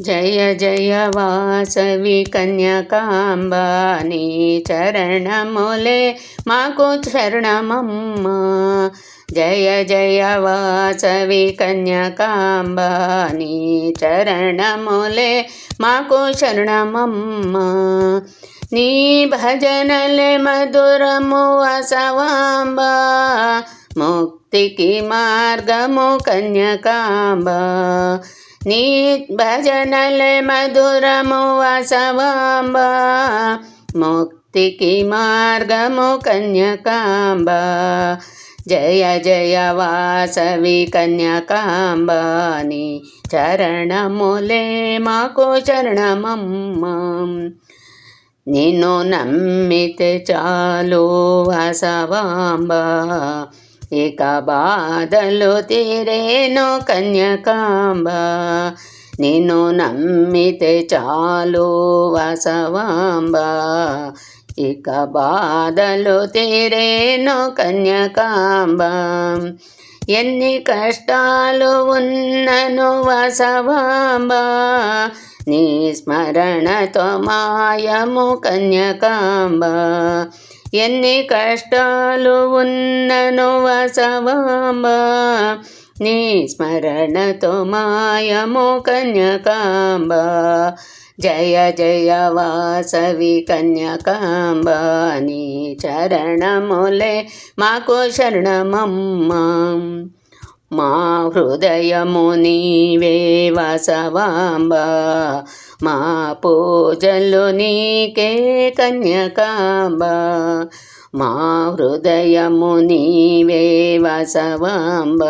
జయ జయ వాసవి కన్యకాంబా నీ చరణములే మాకు శరణమమ్మ జయ జయ వాసవి కన్యకాంబా నీ చరణములే మాకు శరణమమ్మ నీ భజనలే మధురము వసవాంబా ముక్తికి మార్గము కన్యకాంబా. నీ భజనలే మధురము వసవాంబ ముక్తికి మార్గము కన్యకాంబ జయ జయ వాసవి కన్యకాంబాని చరణములే మాకు చరణమమ్మ నిన్ను నమ్మితే చాలు వసవాంబ ఇక బాధలు తీరేను కన్యకాంబ. నిన్ను నమ్మితే చాలు వసవాంబ. ఇక బాధలు తీరేను కన్యకాంబ. ఎన్ని కష్టాలు ఉన్నను వసవాంబ. నీ స్మరణతో మాయము కన్యకాంబ. ఎన్ని కష్టాలు ఉన్నను వసవాంబ నీ స్మరణతో మాయము కన్యకాంబ. జయ జయ వాసవి కన్యకాంబ నీ చరణములే మాకు శరణమమ్మా. మా హృదయము నీవే వసవాంబ మా పూజలు నీకే కన్యకాంబ. మా హృదయము నీవే వసవాంబ.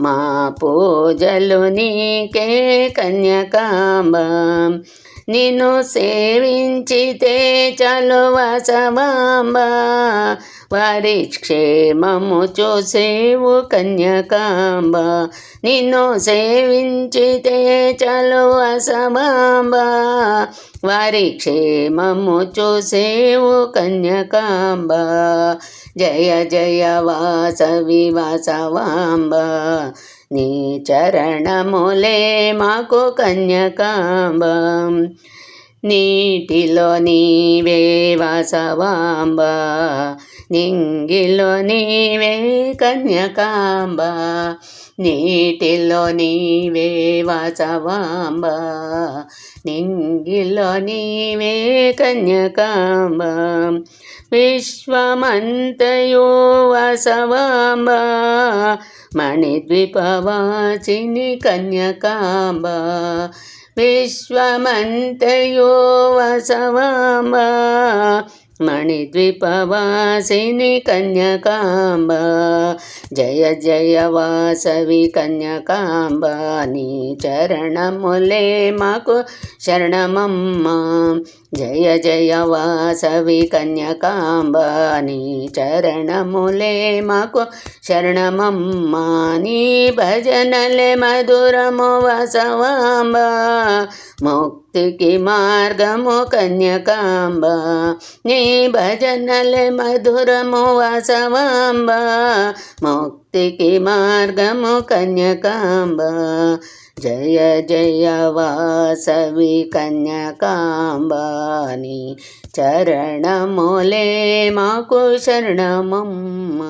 మా పూజలు నీకే కన్యకాంబ. నిన్ను సేవించితే చలు వసవాంబ వారి క్షేమము చూసేవు కన్యకాంబ. నిన్ను సేవించితే చలు అసమాంబ వారి క్షేమము చూసేవు కన్యకాంబ. జయ జయ వాసవి వాసవాంబ. నీ చరణములే మాకు కన్యకాంబ. నీటిలో నీవే వాసవాంబ నింగిలో నీవే కన్యకాంబ నీటిలో నీవే వాసవాంబ నింగిలో నీవే కన్యకాంబ విశ్వమంతయో వాసవాంబ మణిద్విపవాచిని కన్యకాంబ విశ్వమంతయో వసవాంబ మణిద్వీపవాసిని కన్యకాంబ జయ జయ వాసవి కన్యకాంబ నీ చరణములే మాకు శరణమమ్మ జయ జయ వాసవి కన్యకాంబ నీ చరణములే మాకు శరణమమ్మ నీ భజనలే మధురము వసవాంబ ముక్తికి మార్గము కన్యకాంబ. నీ భజనలే మధురము వసవాంబ. ముక్తికి మార్గము కన్యకాంబ. జయ జయ వాసవి కన్యకాంబాని చరణములే మాకు శరణమమ్మ.